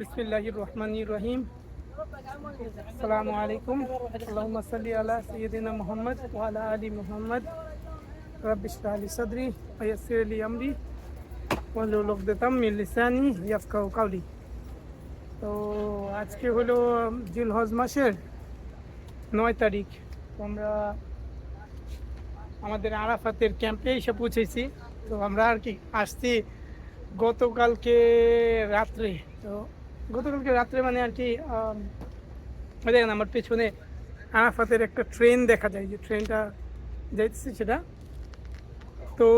বিসমিল্লাহির রহমানির রহিম আসসালামু আলাইকুম আল্লাহুম্মা সাল্লি আলা সাইয়্যিদিনা মুহাম্মদ ওয়া আলা আলি মুহাম্মদ। রাব্বি ইশরাহ লি সাদরি, ওয়া ইয়াসসির লি আমরি ওয়াহলুল উকদাতাম মিন লিসানি ইয়াফকাহু কাওলি। তো আজকে হলো জিলহজ মাসের নয় তারিখ। তো আমরা আমাদের আরাফাতের ক্যাম্পে এসে পৌঁছেছি। তো আমরা আর কি আসছি গতকালকে রাত্রে। তো গতকালকে রাত্রে মানে আর কি দেখেন আমার পেছনে আরাফাতের একটা ট্রেন দেখা যায়, যে ট্রেনটা যাইতেছে সেটা। তো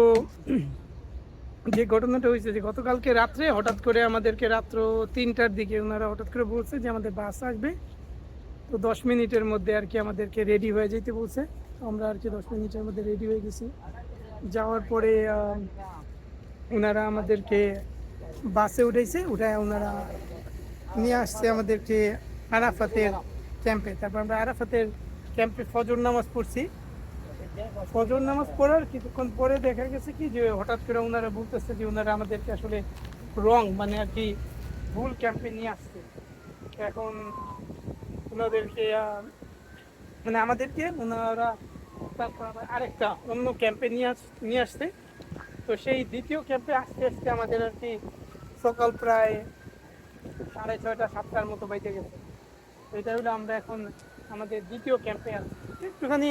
যে ঘটনাটা হয়েছে যে গতকালকে রাত্রে হঠাৎ করে আমাদেরকে রাত্র তিনটার দিকে ওনারা হঠাৎ করে বলছে যে আমাদের বাস আসবে। তো দশ মিনিটের মধ্যে আর কি আমাদেরকে রেডি হয়ে যেতে বলছে। আমরা আর কি দশ মিনিটের মধ্যে রেডি হয়ে গেছি। যাওয়ার পরে ওনারা আমাদেরকে বাসে উঠেছে উঠে ওনারা নিয়ে আসছে আমাদেরকে আরাফাতের ক্যাম্পে। তারপর আমরা আরাফাতের ক্যাম্পে ফজর নামাজ পড়ছি। ফজর নামাজ পড়ার কিছুক্ষণ পরে দেখা গেছে কি যে হঠাৎ করে ওনারা বলতেছে যে ওনারা আমাদেরকে আসলে রং মানে আর কি ভুল ক্যাম্পে নিয়ে আসছে। এখন ওনাদেরকে মানে আমাদেরকে ওনারা তারপর আরেকটা অন্য ক্যাম্পে নিয়ে আস, নিয়ে আসছে। তো সেই দ্বিতীয় ক্যাম্পে আসতে আসতে আমাদের আর কি সকাল প্রায় সাড়ে ছয়টা, সাতটার মতো বাইতে গেছে। এটা হলো আমরা এখন আমাদের দ্বিতীয় ক্যাম্পে আছি একটুখানি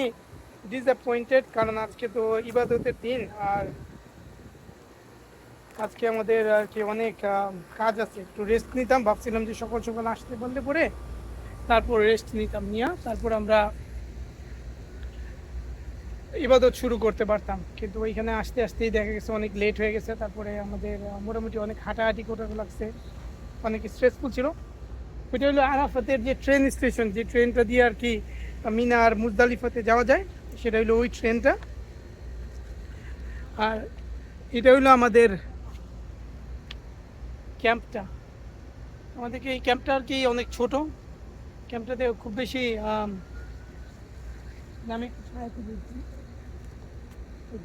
ডিসঅ্যাপয়েন্টেড কারণ আজকে তো ইবাদতের দিন, আর আজকে আমাদের আর কি অনেক কাজ আছে। একটু রেস্ট নিতাম, ভাবছিলাম যে সকাল সকাল আসতে পারলে পরে তারপর রেস্ট নিতাম নিয়ে, তারপর আমরা ইবাদত শুরু করতে পারতাম। কিন্তু ওইখানে আসতে আসতেই দেখা গেছে অনেক লেট হয়ে গেছে, তারপরে আমাদের মোটামুটি অনেক হাঁটাহাঁটি করতে লাগছে। অনেক স্ট্রেসফুল ছিল। ওইটা হলো আরাফাতের যে ট্রেন স্টেশন যে ট্রেনটা দিয়ে আর কি মিনা আর মুজদালিফাতে যাওয়া যায়, সেটা হলো ওই ট্রেনটা আর এটা হলো আমাদের ক্যাম্পটা আমাদেরকে এই ক্যাম্পটা আর কি অনেক ছোট। ক্যাম্পটাতে খুব বেশি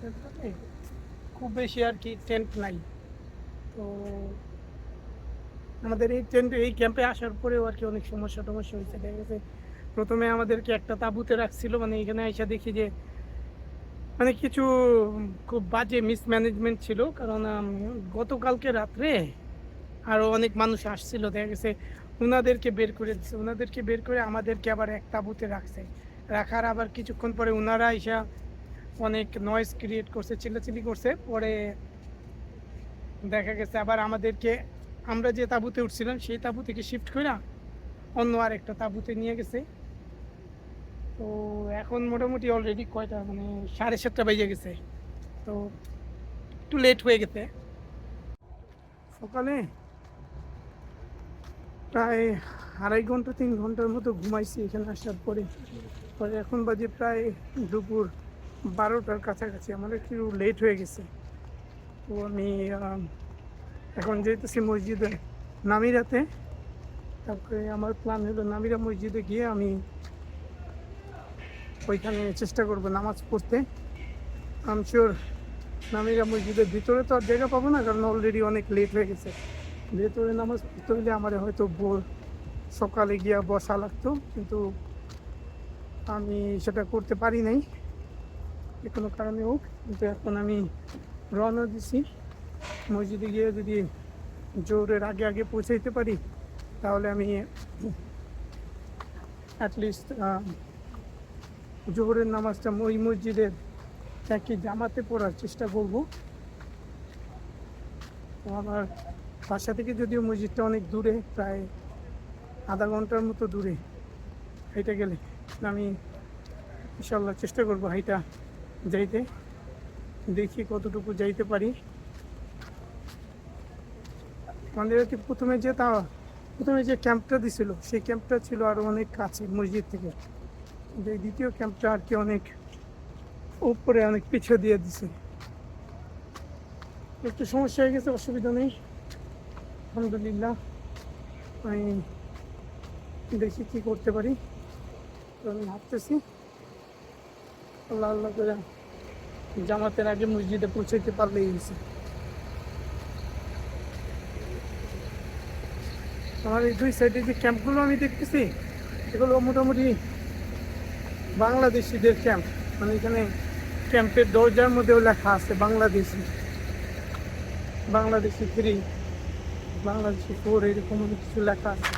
ক্যাম্পটাতে খুব বেশি আর কি টেন্ট নাই। তো আমাদের এই টেন্ট এই ক্যাম্পে আসার পরেও আর কি অনেক সমস্যা টমস্যা হয়েছে। দেখা গেছে প্রথমে আমাদেরকে একটা তাঁবুতে রাখছিল মানে এখানে এসে দেখি যে মানে কিছু খুব বাজে মিসম্যানেজমেন্ট ছিল, কারণ গতকালকে রাত্রে আরও অনেক মানুষ আসছিল। দেখা গেছে ওনাদেরকে বের করে দিচ্ছে ওনাদেরকে বের করে আমাদেরকে আবার এক তাঁবুতে রাখছে। রাখার আবার কিছুক্ষণ পরে ওনারা এসে অনেক নয়েজ ক্রিয়েট করছে, চিল্লাচিল্লি করছে। পরে দেখা গেছে আবার আমাদেরকে আমরা যে তাঁবুতে উঠছিলাম সেই তাঁবু থেকে শিফট করে অন্য আর একটা তাঁবুতে নিয়ে গেছে। তো এখন মোটামুটি অলরেডি কয়টা মানে সাড়ে সাতটা বেজে গেছে। তো একটু লেট হয়ে গেছে। সকালে প্রায় আড়াই ঘণ্টা তিন ঘণ্টার মতো ঘুমাইছি এখানে আসার পরে। পরে এখন বাজে প্রায় দুপুর বারোটার কাছাকাছি আমার একটু লেট হয়ে গেছে। তো আম, এখন যেতেছি মসজিদে নামিরাতে তারপরে আমার প্ল্যান হলো নামিরা মসজিদে গিয়ে আমি ওইখানে চেষ্টা করব নামাজ পড়তে। আমি শিওর নামিরা মসজিদের ভিতরে তো আর জায়গা পাবো না, কারণ অলরেডি অনেক লেট হয়ে গেছে। ভেতরে নামাজ পড়তে হলে আমার হয়তো ভোর সকালে গিয়া বসা লাগতো, কিন্তু আমি সেটা করতে পারি নাই। যে কোনো কারণে হোক, কিন্তু এখন আমি রওনা দিছি। মসজিদে গিয়ে যদি জোরের আগে আগে পৌঁছাইতে পারি, তাহলে আমি অ্যাটলিস্ট জোহরের নামাজটা ওই মসজিদের একই জামাতে পড়ার চেষ্টা করব। আমার বাসা থেকে যদিও মসজিদটা অনেক দূরে, প্রায় আধা ঘণ্টার মতো দূরে হেঁটে গেলে, আমি ইনশাল্লাহ চেষ্টা করব হাইটা যাইতে, দেখি কতটুকু যাইতে পারি। আমাদের প্রথমে যে তা প্রথমে যে ক্যাম্পটা দিছিল, সেই ক্যাম্পটা ছিল আরও অনেক কাছে, মসজিদ থেকে। যে দ্বিতীয় ক্যাম্পটা আর কি অনেক উপরে অনেক পিছিয়ে দিয়ে দিছে। একটু সমস্যা হয়ে গেছে, অসুবিধা নেই। আলহামদুলিল্লাহ, আমি দেখি কি করতে পারি। আমি ভাবতেছি, আল্লাহ আল্লাহ করে জামাতের আগে মসজিদে পৌঁছাইতে পারলেই আমার এই দুই সাইডে যে ক্যাম্পগুলো আমি দেখতেছি, এগুলো মোটামুটি বাংলাদেশিদের ক্যাম্প। মানে এখানে ক্যাম্পের দরজার মধ্যেও লেখা আছে বাংলাদেশি। বাংলাদেশি থ্রি বাংলাদেশি ফোর এরকম কিছু লেখা আছে।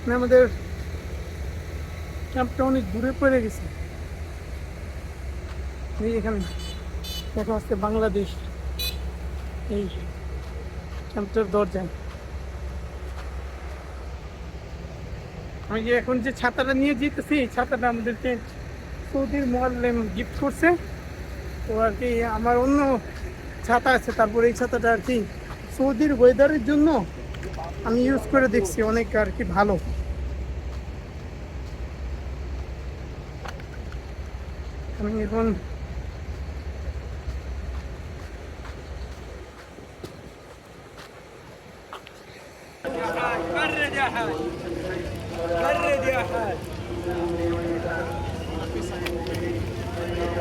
মানে আমাদের ক্যাম্পটা অনেক দূরে পড়ে গেছে। এখানে দেখা যাচ্ছে বাংলাদেশ। এই ক্যাম্পটার দরজায় আমি যে এখন যে ছাতাটা নিয়ে যেতেছি, এই ছাতাটা আমাদেরকে সৌদির মোয়াল্লেম গিফট করছে। তো আর কি, আমার অন্য ছাতা আছে, তারপরে এই ছাতাটা আর কি সৌদির ওয়েদারের জন্য আমি ইউজ করে দেখছি, অনেক আর কি ভালো। আমি এখন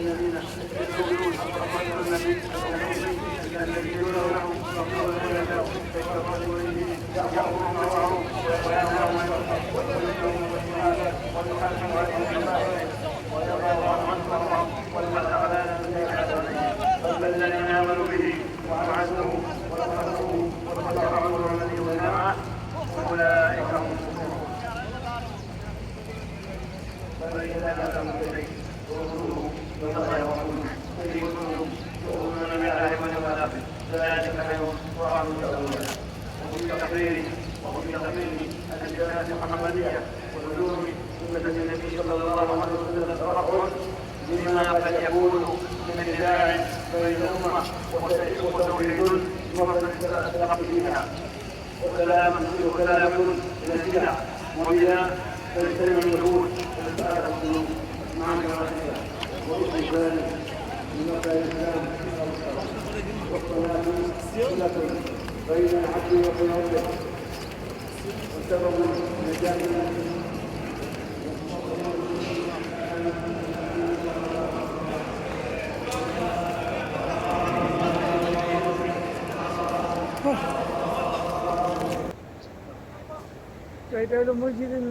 الذين يستكبرون وقالوا الذين الذين لهم يأمرون معهم وينهون ويحاسب عليهم والذين آمنوا به وأبعثوه النبي صلى الله عليه وسلم تفرق مما قد يكون من نزاع بين الأمة وتوحيد ومن اختلف فيها وكلام وكلام من البدع وبها تجتمع النفوس وتتألف القلوب مع كراهتها ذلك من مبدا الإسلام والصلاة صلة بين العبد وبين ربه وسبب نجاة এটা হলো মসজিদের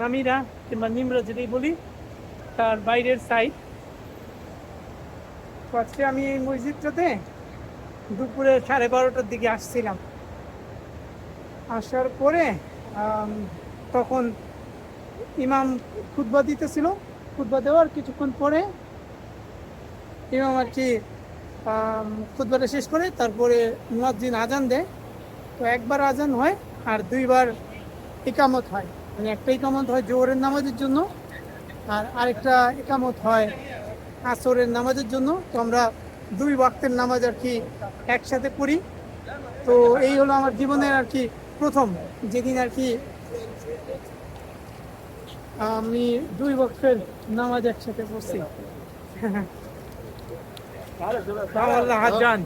নামিরা কিংবা নিমরা যেটাই বলি তার বাইরের সাইড আজকে আমি এই মসজিদটাতে দুপুরে সাড়ে বারোটার দিকে আসছিলাম। আসার পরে তখন ইমাম খুতবা দিতেছিল। খুতবা দেওয়ার কিছুক্ষণ পরে ইমাম আর কি আম, খুতবাটা শেষ করে তারপরে মুয়াজ্জিন আজান দেয়। তো একবার আজান হয় আর দুইবার একামত হয়। মানে একটা একামত হয় জোহরের নামাজের জন্য আর আরেকটা একামত হয় আসরের নামাজের জন্য। তো আমরা দুই ওয়াক্তের নামাজ আর কি একসাথে পড়ি। তো এই হলো আমার জীবনের আর কি প্রথম যেদিন আর কি আমি দুই ওয়াক্তের নামাজ একসাথে পড়ছি। আল্লাহ হাজান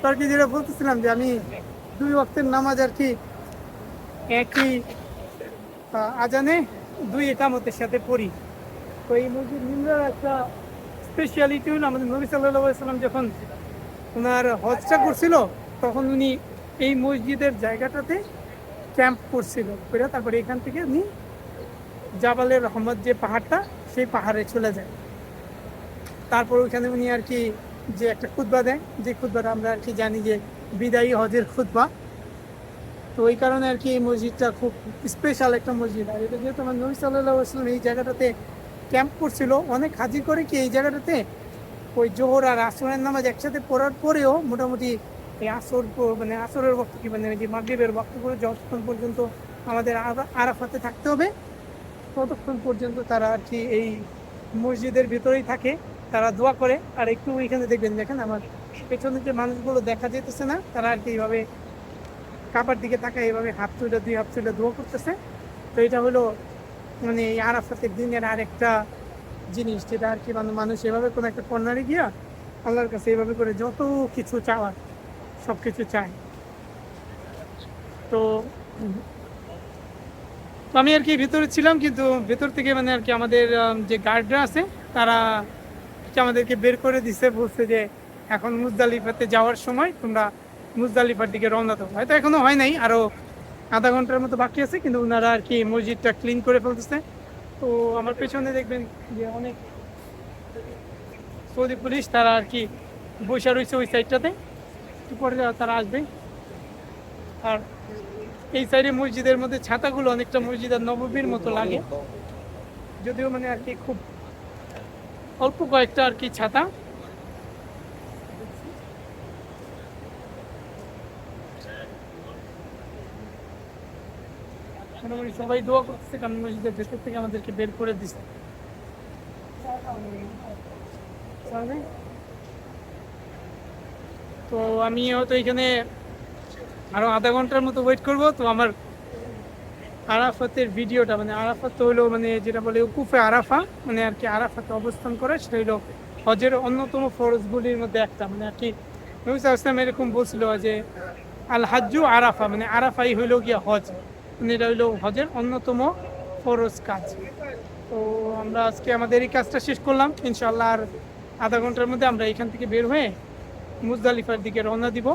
তো কি যেটা বলতেছিলাম যে আমি দুই ওয়াক্তের নামাজ আর কি একই আজানে দুই একামতের সাথে পড়ি। তো এই মসজিদ নিমরার একটা স্পেশালিটি হলো আমাদের নবী সাল্লাহ সাল্লাম যখন ওনার হজটা করছিল, তখন উনি এই মসজিদের জায়গাটাতে ক্যাম্প করছিল। করে তারপরে এখান থেকে উনি জাবালের রহমত যে পাহাড়টা, সেই পাহাড়ে চলে যায়। তারপর ওইখানে উনি আর কি যে একটা খুতবা দেয়, যে খুতবাটা আমরা আর কি জানি যে বিদায়ী হজের খুতবা। তো ওই কারণে আর কি এই মসজিদটা খুব স্পেশাল একটা মসজিদ। আর এটা যেহেতু আমার নবী সাল্লাহ এই জায়গাটাতে ক্যাম্প করছিল, অনেক হাজির করে কি এই জায়গাটাতে ওই জোহর আর আসরের নামাজ একসাথে পড়ার পরেও মোটামুটি এই আসর মানে আসরের বক্ত কি মানে যে মাগরীবের বক্ত করে যতক্ষণ পর্যন্ত আমাদের আরা- আরাফাতে থাকতে হবে, ততক্ষণ পর্যন্ত তারা আর কি এই মসজিদের ভিতরেই থাকে। তারা দোয়া করে। আর একটু ওইখানে দেখবেন, দেখেন আমার পেছনে যে মানুষগুলো দেখা যেতেছে না, তারা আর কি এইভাবে কাবার দিকে তাকায়, এইভাবে হাফ তুলে দুই হাফ তুলে দোয়া করতেছে। তো এটা হলো মানে এই আরাফাতের দিনের আরেকটা জিনিস, যেটা আর কি মানে মানুষ এভাবে কোনো একটা কর্নারে গিয়া আল্লাহর কাছে এভাবে করে যত কিছু চাওয়ার সব কিছু চায়। তো আমি আর কি ভিতরে ছিলাম, কিন্তু ভেতর থেকে মানে আর কি আমাদের যে গার্ডরা আছে, তারা আমাদেরকে বের করে দিছে, বলছে যে এখন মুজদালিফাতে যাওয়ার সময় তোমরা মুজদালিফার দিকে রওনা দাও। হয়তো এখনও হয় নাই, আরও আধা ঘণ্টার মতো বাকি আছে, কিন্তু ওনারা আর কি মসজিদটা ক্লিন করে ফেলতেছে। তো আমার পেছনে দেখবেন যে অনেক সৌদি পুলিশ, তারা আর কি বসে রয়েছে ওই সাইডটাতে একটু পরে তারা আসবে। আর এই সাইডে মসজিদের মধ্যে ছাতাগুলো অনেকটা মসজিদ আর নববীর মতো লাগে। যদিও মানে আর কি খুব অল্প কয়েকটা আর কি ছাতা। সবাই দোয়া করতেছে কারণ মসজিদের ভেতর থেকে আমাদেরকে বের করে দিচ্ছে তো আমি হয়তো এখানে আরও আধা ঘণ্টার মতো ওয়েট করব, তো আমার আরাফাতের ভিডিওটা মানে আরাফাত হলো মানে যেটা বলে উকুফে আরাফা মানে আর কি আরাফাতে অবস্থান করে, সেটা হলো হজের অন্যতম ফরজগুলির মধ্যে একটা মানে আর কি নবী সাল্লাল্লাহু এরকম বলছিল যে আল হাজ্জু আরাফা মানে আরাফাই হইল গিয়া হজ মানে এটা হইল হজের অন্যতম ফরজ কাজ। তো আমরা আজকে আমাদের এই কাজটা শেষ করলাম ইনশাল্লাহ আর আধা ঘণ্টার মধ্যে আমরা এখান থেকে বের হয়ে মুজদালিফার দিকে রওনা দিব।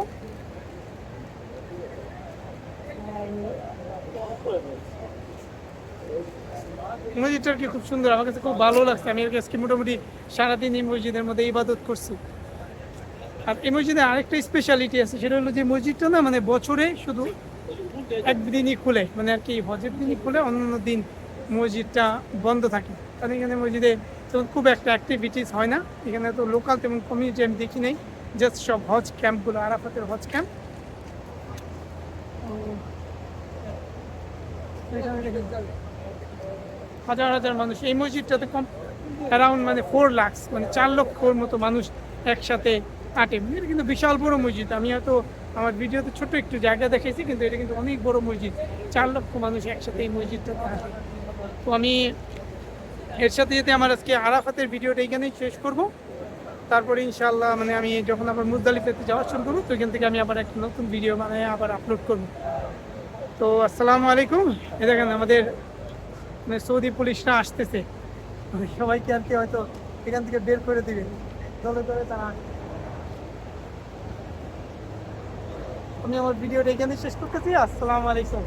মসজিদটা কি খুব সুন্দর। আমার কাছে খুব ভালো লাগছে। আমি কাছে মোটামুটি সারাদিন এই মসজিদের মধ্যে ইবাদত করছি। আর এই মসজিদে আরেকটা স্পেশালিটি আছে, সেটা হলো যে মসজিদটা না মানে বছরে শুধু একদিনই খুলে। মানে আর কি হজের দিনই খুলে, অন্যান্য দিন মসজিদটা বন্ধ থাকে। কারণ এখানে মসজিদে তেমন খুব একটা অ্যাক্টিভিটিস হয় না। এখানে তো লোকাল তেমন কমিউনিটি আমি দেখি নাই। জাস্ট সব হজ ক্যাম্পগুলো আরাফাতের হজ ক্যাম্প হাজার হাজার মানুষ এই মসজিদটাতে কম অ্যারাউন্ড মানে ফোর লাক্স মানে চার লক্ষর মতো মানুষ একসাথে আটে। এটা কিন্তু বিশাল বড় মসজিদ। আমি হয়তো আমার ভিডিওতে ছোট একটু জায়গা দেখেছি কিন্তু এটা কিন্তু অনেক বড় মসজিদ। চার লক্ষ মানুষ একসাথে এই মসজিদটাতে আসে তো আমি এর সাথে সাথে আমার আজকে আরাফাতের ভিডিওটা এখানেই শেষ করব। তারপরে ইনশাল্লাহ মানে আমি যখন আবার মুজদালিফাতে যাওয়া শুরু করব, তো এখান থেকে আমি আবার একটা নতুন ভিডিও মানে আবার আপলোড করব। তো আসসালামু আলাইকুম। এ দেখেন আমাদের মানে সৌদি পুলিশরা আসতেছে। সবাইকে আর কি হয়তো এখান থেকে বের করে দিবে। দলে দলে তারা। আমি আমার ভিডিওটা এখানে শেষ করতেছি। আসসালামু আলাইকুম।